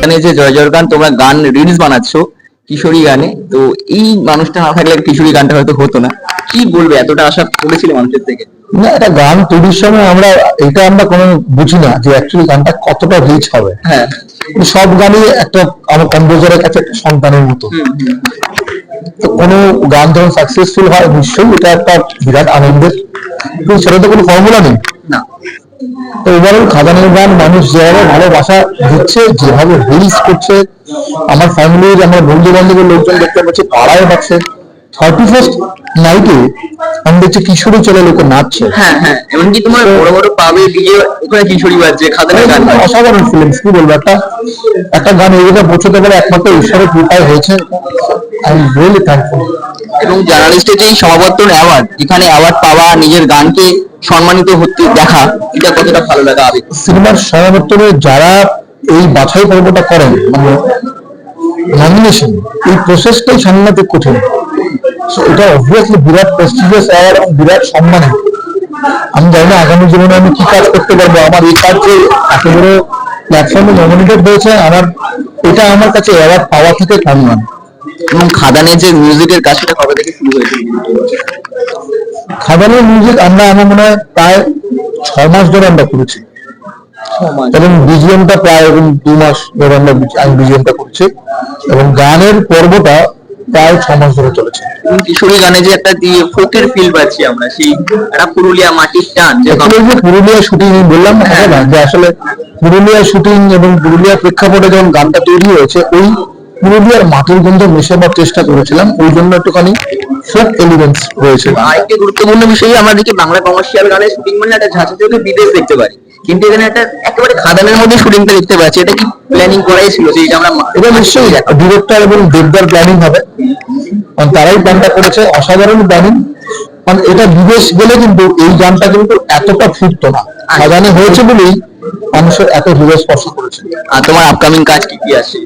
এখানে যে জয় জয় গান তোমরা গান রিলস বানাচ্ছো কিশোরী গানে তো এই মানুষটা না থাকলে কিশোরী গানটা হয়তো হতো না। কি বলবে? এতটা আশা করেছিলে মানুষের থেকে? না একটা গান তৈরির সময় আমরা এটা আমরা কোনো বুঝি না যে অ্যাকচুয়ালি গানটা কতটা রিচ হবে। হ্যাঁ। সব গানই একটা আমার কম্পোজারের কাছে একটা সন্তানের মতো। তো কোনো গান যখন সাকসেসফুল হয় নিশ্চয়ই এটা একটা বিরাট আনন্দের। সেটা তো কোনো ফর্মুলা নেই। ওভারঅল খাদানের গান মানুষ যেভাবে ভালোবাসা দিচ্ছে যেভাবে রিলস করছে আমার ফ্যামিলির আমার বন্ধু বান্ধবের লোকজন দেখতে পাচ্ছি পাড়ায় পাচ্ছে। থার্টি ফার্স্ট নাইটে আমি দেখছি কিশোরী চলে লোকে নাচছে। হ্যাঁ হ্যাঁ এমনকি তোমার বড় বড় পাবে ডিজে ওখানে কিশোরী বাজছে খাদানের গান অসাধারণ ফিলিংস কি বলব একটা একটা গান এই জায়গায় পৌঁছতে পারে একমাত্র ঈশ্বরের কৃপায় হয়েছে। আই এম রিয়েলি থ্যাঙ্কফুল এবং জার্নালিস্টের যে সমাবর্তন অ্যাওয়ার্ড এখানে অ্যাওয়ার্ড পাওয়া নিজের গানকে সম্মানিত হতে দেখা, এটা কতটা ভালো লাগা আবেগ? সিনেমার সমাবর্তনে যারা এই বাছাই পর্বটা করেন মানে নমিনেশন এই প্রসেসটাই সামলাতে কঠিন। এটা অবভিয়াসলি বিরাট প্রেস্টিজিয়াস অ্যাওয়ার্ড এবং বিরাট সম্মান। আমি জানি না আগামী জীবনে আমি কি কাজ করতে পারব। আমার এই কাজ যে এত বড় প্ল্যাটফর্মে নমিনেটেড হয়েছে, আমার, এটা আমার কাছে অ্যাওয়ার্ড পাওয়া থেকে কম নয় এবং খাদানের যে মিউজিকের কাজ সেটা কবে থেকে শুরু হয়েছিল খাবারের মিউজিক আমরা আমার মনে হয় প্রায় ছ মাস ধরে আমরা করেছি। এবং বিজিএমটা প্রায় এবং দু মাস ধরে আমরা আমি বিজিএমটা করছি। এবং গানের পর্বটা প্রায় ছ মাস ধরে চলেছে। কিশোরী গানে যে একটা দিয়ে ফোকের ফিল পাচ্ছি আমরা সেই একটা পুরুলিয়া মাটির টান যে পুরুলিয়া শুটিং বললাম হ্যাঁ। না যে আসলে পুরুলিয়া শুটিং এবং পুরুলিয়া প্রেক্ষাপটে যখন গানটা তৈরি হয়েছে ওই পুরুলিয়ার মাটির গন্ধ মেশাবার চেষ্টা করেছিলাম ওই জন্য একটুখানি ফোক এলিমেন্টস রয়েছে। আরেকটি গুরুত্বপূর্ণ বিষয় আমরা দেখি বাংলা কমার্শিয়াল গানের শুটিং মানে একটা ঝাঁচা চোখে বিদেশ দেখতে পারি। কিন্তু এখানে একটা একেবারে খাদানের মধ্যে শুটিংটা দেখতে পাচ্ছি এটা কি প্ল্যানিং করাই ছিল যে এটা আমরা এটা নিশ্চয়ই ডিরেক্টর এবং দেবদার প্ল্যানিং হবে। কারণ তারাই প্ল্যানটা করেছে অসাধারণ প্ল্যানিং কারণ এটা বিদেশ গেলে কিন্তু এই গানটা কিন্তু এতটা ফুটতো না। সাজানো হয়েছে বলেই মানুষের এত হৃদয় স্পর্শ করেছে। আর তোমার আপকামিং কাজ কি কি আছে?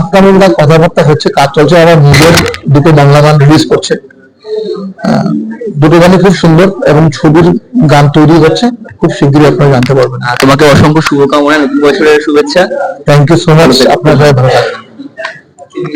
আপকামিং কাজ কথাবার্তা হচ্ছে কাজ চলছে আমার নিজের দুটো বাংলা গান রিলিজ করছে। দুটো গানই খুব সুন্দর এবং ছবির গান তৈরি হচ্ছে খুব শীঘ্রই আপনারা জানতে পারবেন। তোমাকে অসংখ্য শুভকামনা নতুন বছরের শুভেচ্ছা। থ্যাংক ইউ সো মাচ আপনার ভালো থাকবেন।